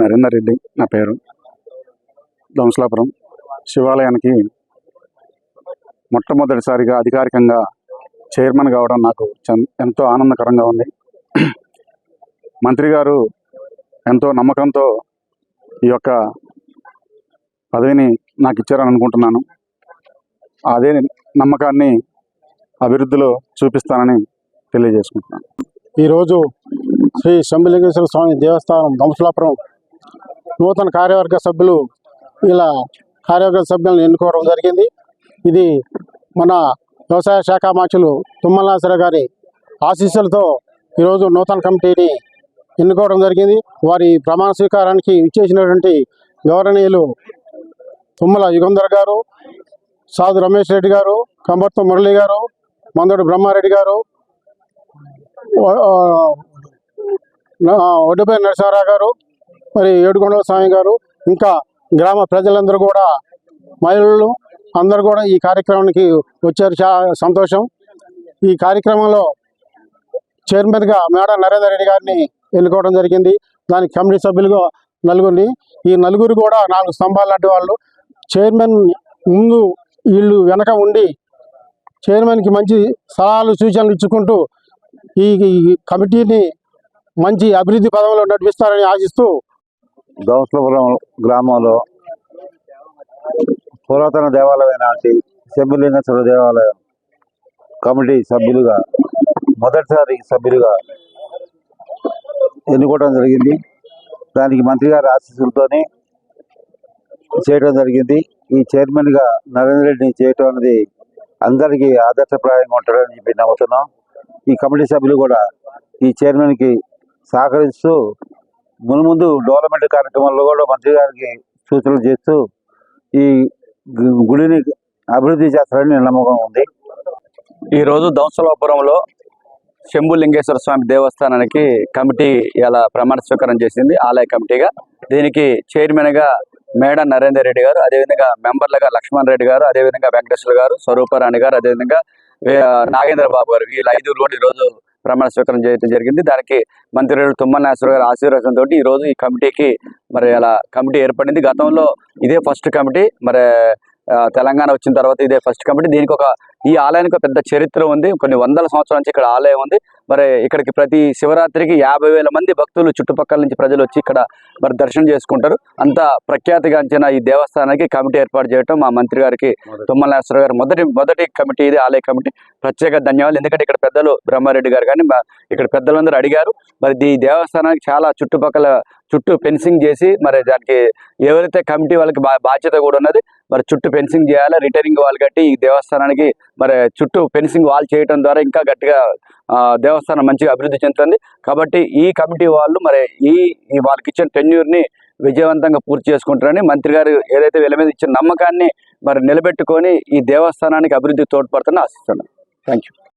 నరేందర్ రెడ్డి నా పేరు. దంసలాపురం శివాలయానికి మొట్టమొదటిసారిగా అధికారికంగా చైర్మన్ కావడం నాకు ఎంతో ఆనందకరంగా ఉంది. మంత్రి గారు ఎంతో నమ్మకంతో ఈ యొక్క పదవిని నాకు ఇచ్చారని అనుకుంటున్నాను. అదే నమ్మకాన్ని అభివృద్ధిలో చూపిస్తానని తెలియజేసుకుంటున్నాను. ఈరోజు శ్రీ శంభలింగేశ్వర స్వామి దేవస్థానం దంసలాపురం నూతన కార్యవర్గ సభ్యులు ఇలా కార్యవర్గ సభ్యులను ఎన్నుకోవడం జరిగింది. ఇది మన వ్యవసాయ శాఖ మార్చులు తుమ్మలనాసర గారి ఆశీస్సులతో ఈరోజు నూతన కమిటీని ఎన్నుకోవడం జరిగింది. వారి ప్రమాణ స్వీకారానికి ఇచ్చేసినటువంటి గౌరవనీయులు తుమ్మల యుగంధర్ గారు సాధు రమేష్ రెడ్డి గారు కంబర్తు మురళి గారు మందోడు బ్రహ్మారెడ్డి గారు ఒడ్డుపై నరసింహారావు గారు మరి ఏడుగొండల స్వామి గారు ఇంకా గ్రామ ప్రజలందరూ కూడా మహిళలు అందరూ కూడా ఈ కార్యక్రమానికి వచ్చారు. చాలా సంతోషం. ఈ కార్యక్రమంలో చైర్మన్గా మేడ నరేందర్ రెడ్డి గారిని ఎన్నుకోవడం జరిగింది. దానికి కమిటీ సభ్యులుగా నలుగురిని. ఈ నలుగురు కూడా నాలుగు స్తంభాలు లాంటి వాళ్ళు. చైర్మన్ ముందు వీళ్ళు వెనక ఉండి చైర్మన్కి మంచి సలహాలు సూచనలు ఇచ్చుకుంటూ ఈ ఈ కమిటీని మంచి అభివృద్ధి పదంలో నడిపిస్తారని ఆశిస్తూ దోసలపురం గ్రామంలో పురాతన దేవాలయం లాంటి శంభులింగేశ్వర దేవాలయం కమిటీ సభ్యులుగా మొదటిసారి సభ్యులుగా ఎన్నుకోవడం జరిగింది. దానికి మంత్రి గారి ఆశీస్సులతోనే చేయడం జరిగింది. ఈ చైర్మన్గా నరేంద్ర రెడ్డిని చేయటం అనేది అందరికీ ఆదర్శప్రాయంగా ఉంటాడని చెప్పి నమ్ముతున్నాం. ఈ కమిటీ సభ్యులు కూడా ఈ చైర్మన్కి సహకరిస్తూ మున్ముందు డెవలప్మెంట్ కార్యక్రమాల్లో కూడా మంత్రి గారికి సూచనలు చేస్తూ ఈ గు- గుడిని అభివృద్ధి చేస్తారని నమ్మకం ఉంది. ఈ రోజు శంభులింగేశ్వర శంభు లింగేశ్వర స్వామి దేవస్థానానికి కమిటీ ఇలా ప్రమాణ స్వీకారం చేసింది. ఆలయ కమిటీగా. దీనికి చైర్మన్గా మేడ నరేందర్ రెడ్డి గారు అదేవిధంగా మెంబర్లుగా లక్ష్మణ్ రెడ్డి గారు అదేవిధంగా వెంకటేశ్వర గారు స్వరూపరాణి గారు అదేవిధంగా నాగేంద్ర బాబు గారు. వీళ్ళు ఐదుగురు కూడా రోజు ప్రమాణ స్వీకారం చేయడం జరిగింది. దానికి మంత్రులు తుమ్మల నాగేశ్వర గారి ఆశీర్వాదంతో ఈ రోజు ఈ కమిటీకి మరి అలా కమిటీ ఏర్పడింది. గతంలో ఇదే ఫస్ట్ కమిటీ. మరి తెలంగాణ వచ్చిన తర్వాత ఇదే ఫస్ట్ కమిటీ దీనికి ఒక ఈ ఆలయానికి ఒక పెద్ద చరిత్ర ఉంది. కొన్ని వందల సంవత్సరాల నుంచి ఇక్కడ ఆలయం ఉంది. మరి ఇక్కడికి ప్రతి శివరాత్రికి యాభై వేల మంది భక్తులు చుట్టుపక్కల నుంచి ప్రజలు వచ్చి ఇక్కడ మరి దర్శనం చేసుకుంటారు. అంత ప్రఖ్యాతిగాంచిన ఈ దేవస్థానానికి కమిటీ ఏర్పాటు చేయడం మా మంత్రి గారికి తుమ్మల నాగేశ్వర గారు మొదటి మొదటి కమిటీ ఇది ఆలయ కమిటీ. ప్రత్యేక ధన్యవాదాలు. ఎందుకంటే ఇక్కడ పెద్దలు బ్రహ్మారెడ్డి గారు కానీ ఇక్కడ పెద్దలందరూ అడిగారు. మరి ఈ దేవస్థానానికి చాలా చుట్టుపక్కల చుట్టూ ఫెన్సింగ్ చేసి మరి దానికి ఎవరైతే కమిటీ వాళ్ళకి బా బాధ్యత కూడా ఉన్నది మరి చుట్టూ ఫెన్సింగ్ చేయాలి రిటైరింగ్ వాల్ కట్టి ఈ దేవస్థానానికి మరి చుట్టూ ఫెన్సింగ్ వాల్ చేయడం ద్వారా ఇంకా గట్టిగా దేవస్థానం మంచిగా అభివృద్ధి చెందుతుంది. కాబట్టి ఈ కమిటీ వాళ్ళు మరి ఈ వాళ్ళకి ఇచ్చిన టెన్యూర్ని విజయవంతంగా పూర్తి చేసుకుంటారని మంత్రి గారు ఏదైతే వీళ్ళ మీద ఇచ్చిన నమ్మకాన్ని మరి నిలబెట్టుకొని ఈ దేవస్థానానికి అభివృద్ధి తోడ్పడుతుందని ఆశిస్తున్నాను థ్యాంక్ యూ